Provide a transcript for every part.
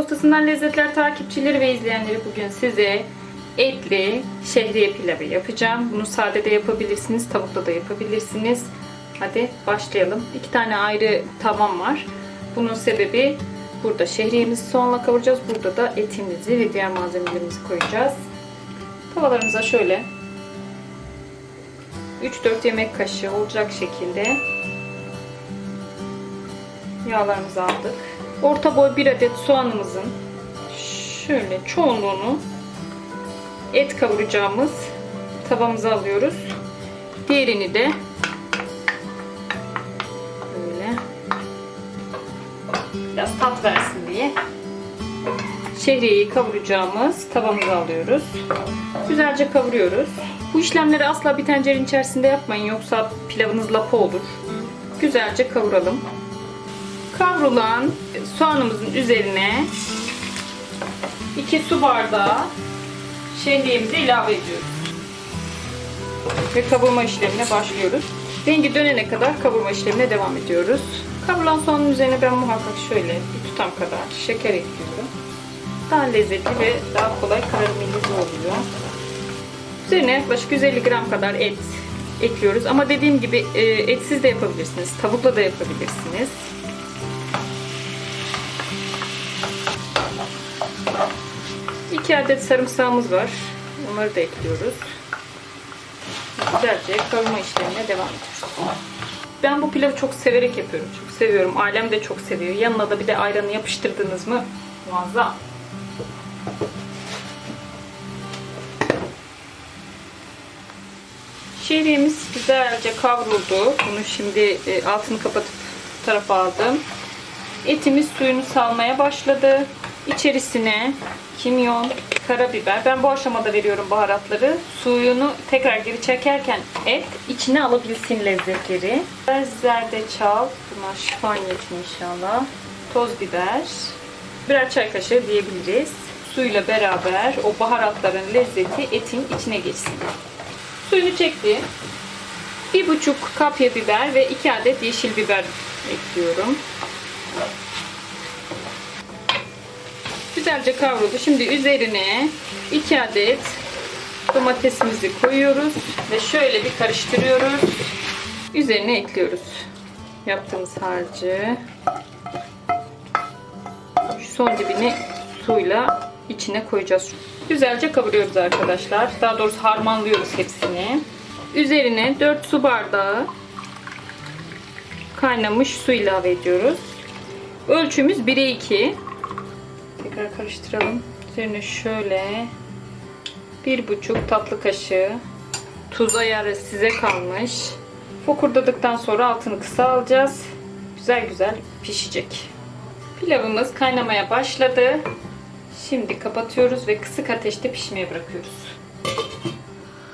Merhaba Ustasından Lezzetler takipçileri ve izleyenleri bugün size etli şehriye pilavı yapacağım. Bunu sade de yapabilirsiniz, tavukla da yapabilirsiniz. Hadi başlayalım. İki tane ayrı tavam var. Bunun sebebi burada şehriyemizi soğanla kavuracağız. Burada da etimizi ve diğer malzemelerimizi koyacağız. Tavalarımıza şöyle 3-4 yemek kaşığı olacak şekilde yağlarımızı aldık. Orta boy bir adet soğanımızın şöyle çoğunluğunu et kavuracağımız tavamıza alıyoruz. Diğerini de böyle biraz tat versin diye şehriyeyi kavuracağımız tavamıza alıyoruz. Güzelce kavuruyoruz. Bu işlemleri asla bir tencerenin içerisinde yapmayın yoksa pilavınız lapa olur. Güzelce kavuralım. Kavrulan soğanımızın üzerine 2 su bardağı şehriyemizi ilave ediyoruz. Ve kavurma işlemine başlıyoruz. Rengi dönene kadar kavurma işlemine devam ediyoruz. Kavrulan soğanın üzerine ben muhakkak şöyle bir tutam kadar şeker ekliyorum. Daha lezzetli ve daha kolay karamelize oluyor. Üzerine yaklaşık 150 gram kadar et ekliyoruz. Ama dediğim gibi e, etsiz de yapabilirsiniz. Tavukla da yapabilirsiniz. İki adet sarımsağımız var. Onları da ekliyoruz. Güzelce kavurma işlemine devam ediyoruz. Ben bu pilavı çok severek yapıyorum. Çok seviyorum. Ailem de çok seviyor. Yanına da bir de ayranı yapıştırdınız mı muazzam. Şehriyemiz güzelce kavruldu. Bunu şimdi e, altını kapatıp tarafa aldım. Etimiz suyunu salmaya başladı. İçerisine kimyon, karabiber. Ben bu aşamada veriyorum baharatları. Suyunu tekrar geri çekerken et içine alabilsin lezzetleri. Zerdeçal. Buna şifa niyetine inşallah. Toz biber. Birer çay kaşığı diyebiliriz. Suyla beraber o baharatların lezzeti etin içine geçsin. Suyunu çekti. Bir buçuk kapya biber ve iki adet yeşil biber ekliyorum. Güzelce kavruldu. Şimdi üzerine 2 adet domatesimizi koyuyoruz ve şöyle bir karıştırıyoruz. Üzerine ekliyoruz. Yaptığımız harcı. Şu son dibini suyla içine koyacağız. Güzelce kavuruyoruz arkadaşlar. Daha doğrusu harmanlıyoruz hepsini. Üzerine 4 su bardağı kaynamış su ilave ediyoruz. Ölçümüz 1'e 2. Tekrar karıştıralım. Üzerine şöyle bir buçuk tatlı kaşığı tuz ayarı size kalmış. Fokurdadıktan sonra altını kısa alacağız. Güzel güzel pişecek. Pilavımız kaynamaya başladı. Şimdi kapatıyoruz ve kısık ateşte pişmeye bırakıyoruz.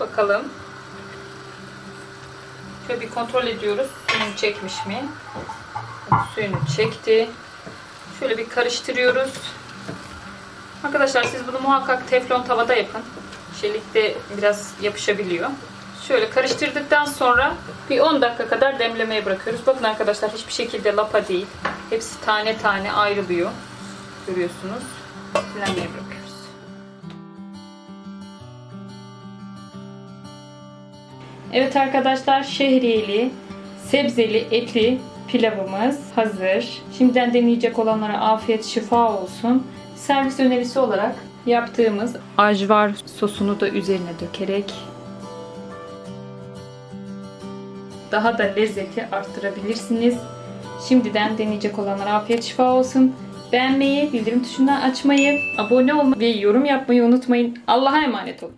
Bakalım. Şöyle bir kontrol ediyoruz. Suyunu çekmiş mi? Suyunu çekti. Şöyle bir karıştırıyoruz. Arkadaşlar siz bunu muhakkak teflon tavada yapın. Çelikte biraz yapışabiliyor. Şöyle karıştırdıktan sonra bir 10 dakika kadar demlemeye bırakıyoruz. Bakın arkadaşlar hiçbir şekilde lapa değil. Hepsi tane tane ayrılıyor. Görüyorsunuz. Demlemeye bırakıyoruz. Evet arkadaşlar şehriyeli, sebzeli, etli pilavımız hazır. Şimdiden deneyecek olanlara afiyet şifa olsun. Servis önerisi olarak yaptığımız ajvar sosunu da üzerine dökerek daha da lezzeti arttırabilirsiniz. Şimdiden deneyecek olanlara afiyet şifa olsun. Beğenmeyi, bildirim tuşuna açmayı, abone olmayı ve yorum yapmayı unutmayın. Allah'a emanet olun.